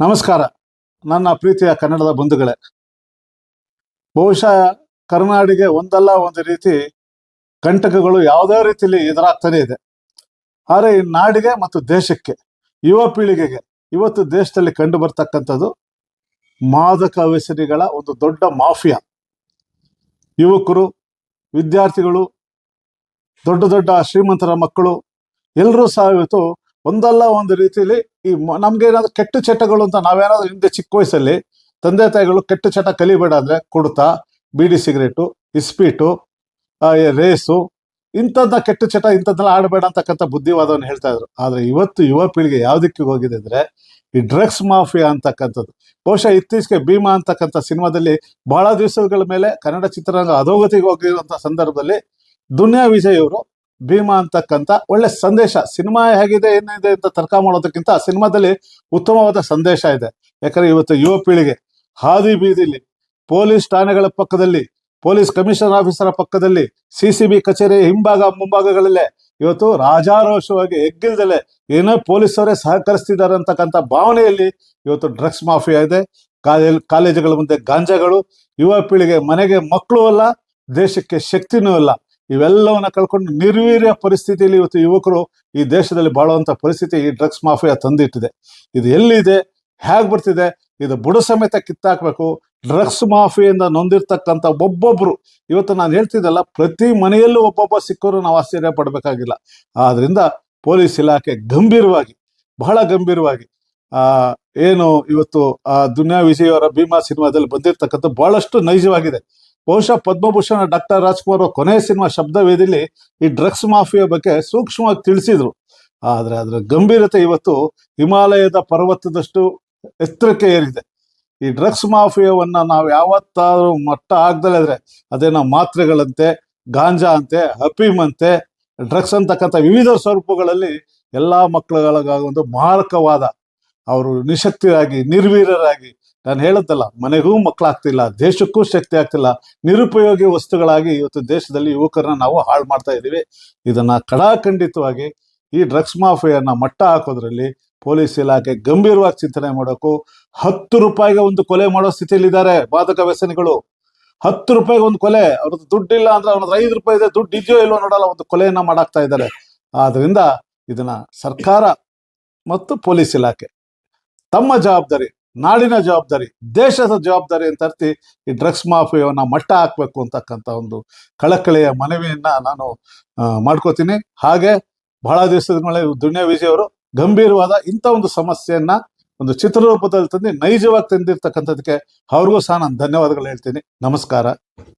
ನಮಸ್ಕಾರ. ನನ್ನ ಪ್ರೀತಿಯ ಕನ್ನಡದ ಬಂಧುಗಳೇ. ಬಹುಶಃ ಕರ್ನಾಡಿಗೆ ಒಂದಲ್ಲ ಒಂದು ರೀತಿ ಕಂಟಕಗಳು ಯಾವುದೇ ರೀತಿಯಲ್ಲಿ ಎದುರಾಗ್ತಾನೆ ಇದೆ. ಆದರೆ ಈ ನಾಡಿಗೆ ಮತ್ತು ದೇಶಕ್ಕೆ, ಯುವ ಪೀಳಿಗೆಗೆ ಇವತ್ತು ದೇಶದಲ್ಲಿ ಕಂಡು ಬರ್ತಕ್ಕಂಥದ್ದು ಮಾದಕ ವ್ಯಸನಿಗಳ ಒಂದು ದೊಡ್ಡ ಮಾಫಿಯಾ. ಯುವಕರು, ವಿದ್ಯಾರ್ಥಿಗಳು, ದೊಡ್ಡ ದೊಡ್ಡ ಶ್ರೀಮಂತರ ಮಕ್ಕಳು, ಎಲ್ಲರೂ ಸಹ ಇವತ್ತು ಒಂದಲ್ಲ ಒಂದು ರೀತಿಯಲ್ಲಿ ಈ ನಮ್ಗೇನಾದ್ರು ಕೆಟ್ಟ ಚಟಗಳು ಅಂತ ನಾವೇನಾದ್ರೂ ಹಿಂದೆ ಚಿಕ್ಕ ವಯಸ್ಸಲ್ಲಿ ತಂದೆ ತಾಯಿಗಳು ಕೆಟ್ಟ ಚಟ ಕಲಿಬೇಡ ಅಂದ್ರೆ ಕುಡ್ತ, ಬೀಡಿ ಸಿಗರೇಟು, ಇಸ್ಪೀಟು ರೇಸು ಇಂಥದ್ದ ಕೆಟ್ಟ ಚಟ ಇಂಥದ್ದೆಲ್ಲ ಆಡಬೇಡ ಅಂತಕ್ಕಂಥ ಬುದ್ಧಿವಾದವನ್ನು ಹೇಳ್ತಾ ಇದ್ರು. ಆದ್ರೆ ಇವತ್ತು ಯುವ ಪೀಳಿಗೆ ಯಾವ ದಿಕ್ಕಿಗೆ ಹೋಗಿದೆ ಅಂದ್ರೆ ಈ ಡ್ರಗ್ಸ್ ಮಾಫಿಯಾ ಅಂತಕ್ಕಂಥದ್ದು. ಬಹುಶಃ ಇತ್ತೀಚೆಗೆ ಭೀಮಾ ಅಂತಕ್ಕಂಥ ಸಿನಿಮಾದಲ್ಲಿ ಬಹಳ ದಿವಸಗಳ ಮೇಲೆ ಕನ್ನಡ ಚಿತ್ರರಂಗ ಅಧೋಗತಿಗೆ ಹೋಗಿರುವಂತ ಸಂದರ್ಭದಲ್ಲಿ ದುನಿಯಾ ವಿಜಯ್ ಅವರು ಭೀಮಾ ಅಂತಕ್ಕಂಥ ಒಳ್ಳೆ ಸಂದೇಶ. ಸಿನಿಮಾ ಹೇಗಿದೆ, ಏನಿದೆ ಅಂತ ತರ್ಕ ಮಾಡೋದಕ್ಕಿಂತ ಆ ಸಿನಿಮಾದಲ್ಲಿ ಉತ್ತಮವಾದ ಸಂದೇಶ ಇದೆ. ಯಾಕಂದ್ರೆ ಇವತ್ತು ಯುವ ಪೀಳಿಗೆ ಹಾದಿ ಬೀದಿಲಿ, ಪೊಲೀಸ್ ಠಾಣೆಗಳ ಪಕ್ಕದಲ್ಲಿ, ಪೊಲೀಸ್ ಕಮಿಷನರ್ ಆಫೀಸರ್ ಪಕ್ಕದಲ್ಲಿ, ಸಿ ಸಿ ಬಿ ಕಚೇರಿ ಹಿಂಭಾಗ, ಮುಂಭಾಗಗಳಲ್ಲೇ ಇವತ್ತು ರಾಜಾರೋಷವಾಗಿ ಹೆಗ್ಗಿಲ್ದಲೆ ಏನೋ ಪೊಲೀಸರೇ ಸಹಕರಿಸ್ತಿದ್ದಾರೆ ಅಂತಕ್ಕಂಥ ಭಾವನೆಯಲ್ಲಿ ಇವತ್ತು ಡ್ರಗ್ಸ್ ಮಾಫಿಯಾ ಇದೆ. ಕಾಲೇಜ್, ಕಾಲೇಜುಗಳ ಮುಂದೆ ಗಾಂಜಾಗಳು. ಯುವ ಪೀಳಿಗೆ ಮನೆಗೆ ಮಕ್ಕಳು ಅಲ್ಲ, ದೇಶಕ್ಕೆ ಶಕ್ತಿನೂ ಇಲ್ಲ ಇವೆಲ್ಲವನ್ನ ಕಳ್ಕೊಂಡು ನಿರ್ವೀರ್ಯ ಪರಿಸ್ಥಿತಿಯಲ್ಲಿ ಇವತ್ತು ಯುವಕರು ಈ ದೇಶದಲ್ಲಿ ಬಾಳುವಂತ ಪರಿಸ್ಥಿತಿ ಈ ಡ್ರಗ್ಸ್ ಮಾಫಿಯಾ ತಂದಿಟ್ಟಿದೆ. ಇದು ಎಲ್ಲಿದೆ? ಹೇಗೆ ಬರ್ತಿದೆ? ಇದು ಬುಡ ಸಮೇತ ಕಿತ್ತಾಕ್ಬೇಕು. ಡ್ರಗ್ಸ್ ಮಾಫಿಯಿಂದ ನೊಂದಿರ್ತಕ್ಕಂಥ ಒಬ್ಬೊಬ್ರು, ಇವತ್ತು ನಾನು ಹೇಳ್ತಿದ್ದಲ್ಲ, ಪ್ರತಿ ಮನೆಯಲ್ಲೂ ಒಬ್ಬೊಬ್ಬ ಸಿಕ್ಕರು ನಾವು ಆಶ್ಚರ್ಯ ಪಡಬೇಕಾಗಿಲ್ಲ. ಆದ್ರಿಂದ ಪೊಲೀಸ್ ಇಲಾಖೆ ಗಂಭೀರವಾಗಿ, ಬಹಳ ಗಂಭೀರವಾಗಿ, ಆ, ಏನು ಇವತ್ತು ಆ ದುನಿಯಾ ವಿಜಯ್ ಅವರ ಭೀಮಾ ಸಿನಿಮಾದಲ್ಲಿ ಬಂದಿರತಕ್ಕಂಥ ಬಹಳಷ್ಟು ನೈಜವಾಗಿದೆ. ಬಹುಶಃ ಪದ್ಮಭೂಷಣ ಡಾಕ್ಟರ್ ರಾಜ್ಕುಮಾರ್ ಕೊನೆಯ ಸಿನಿಮಾ ಶಬ್ದವೇದಿಲಿ ಈ ಡ್ರಗ್ಸ್ ಮಾಫಿಯಾ ಬಗ್ಗೆ ಸೂಕ್ಷ್ಮವಾಗಿ ತಿಳಿಸಿದ್ರು. ಆದ್ರೆ ಅದರ ಗಂಭೀರತೆ ಇವತ್ತು ಹಿಮಾಲಯದ ಪರ್ವತದಷ್ಟು ಎತ್ತರಕ್ಕೆ ಏರಿದೆ ಈ ಡ್ರಗ್ಸ್ ಮಾಫಿಯಾವನ್ನ ನಾವು ಯಾವತ್ತಾದ್ರೂ ಮಟ್ಟ ಆಗ್ದಲೇ ಇದ್ರೆ ಅದೇನೋ ಮಾತ್ರೆಗಳಂತೆ, ಗಾಂಜಾ ಅಂತೆ ಹಫೀಮ್ ಅಂತೆ, ಡ್ರಗ್ಸ್ ಅಂತಕ್ಕಂಥ ವಿವಿಧ ಸ್ವರೂಪಗಳಲ್ಲಿ ಎಲ್ಲಾ ಮಕ್ಕಳುಗಳಿಗಾಗೊಂದು ಮಾರಕವಾದ ಅವರು ನಿಶಕ್ತಿಯಾಗಿ ನಿರ್ವೀರರಾಗಿ ನಾನು ಹೇಳುತ್ತಲ್ಲ ಮನೆಗೂ ಮಕ್ಕಳಾಗ್ತಿಲ್ಲ, ದೇಶಕ್ಕೂ ಶಕ್ತಿ ಆಗ್ತಿಲ್ಲ, ನಿರುಪಯೋಗಿ ವಸ್ತುಗಳಾಗಿ ಇವತ್ತು ದೇಶದಲ್ಲಿ ಯುವಕರನ್ನ ನಾವು ಹಾಳು ಮಾಡ್ತಾ ಇದ್ದೀವಿ. ಇದನ್ನ ಕಡಾಖಂಡಿತವಾಗಿ ಈ ಡ್ರಗ್ಸ್ ಮಾಫಿಯನ್ನ ಮಟ್ಟ ಹಾಕೋದ್ರಲ್ಲಿ ಪೊಲೀಸ್ ಇಲಾಖೆ ಗಂಭೀರವಾಗಿ ಚಿಂತನೆ ಮಾಡೋಕು, ಹತ್ತು ರೂಪಾಯಿಗೆ ಒಂದು ಕೊಲೆ ಮಾಡೋ ಸ್ಥಿತಿಯಲ್ಲಿದ್ದಾರೆ ಬಾಧಕ ವ್ಯಸನಿಗಳು. ಹತ್ತು ರೂಪಾಯಿಗೆ ಒಂದು ಕೊಲೆ, ಅವ್ರದ್ದು ದುಡ್ಡಿಲ್ಲ ಅಂದ್ರೆ ಅವ್ರದ್ದು ಐದು ರೂಪಾಯಿ ಇದೆ, ದುಡ್ಡು ಇದೆಯೋ ಇಲ್ವೋ ನೋಡಲ್ಲ, ಒಂದು ಕೊಲೆಯನ್ನ ಮಾಡಾಕ್ತಾ ಇದ್ದಾರೆ. ಆದ್ರಿಂದ ಇದನ್ನ ಸರ್ಕಾರ ಮತ್ತು ಪೊಲೀಸ್ ಇಲಾಖೆ ತಮ್ಮ ಜವಾಬ್ದಾರಿ ನಾಡಿನ ಜವಾಬ್ದಾರಿ, ದೇಶದ ಜವಾಬ್ದಾರಿ ಅಂತ ಅರ್ತಿ ಈ ಡ್ರಗ್ಸ್ ಮಾಫಿಯವನ್ನ ಮಟ್ಟ ಹಾಕ್ಬೇಕು ಅಂತಕ್ಕಂಥ ಒಂದು ಕಳಕಳಿಯ ಮನವಿಯನ್ನ ನಾನು ಮಾಡ್ಕೋತೀನಿ. ಹಾಗೆ ಬಹಳ ದಿವಸದ ಮೇಲೆ ದುನಿಯಾ ವಿಜಯ್ ಅವರು ಗಂಭೀರವಾದ ಇಂಥ ಒಂದು ಸಮಸ್ಯೆಯನ್ನ ಒಂದು ಚಿತ್ರರೂಪದಲ್ಲಿ ತಂದು ನೈಜವಾಗಿ ತಂದಿರ್ತಕ್ಕಂಥದಕ್ಕೆ ಅವ್ರಿಗೂ ಸಹ ನಾನು ಧನ್ಯವಾದಗಳು ಹೇಳ್ತೀನಿ. ನಮಸ್ಕಾರ.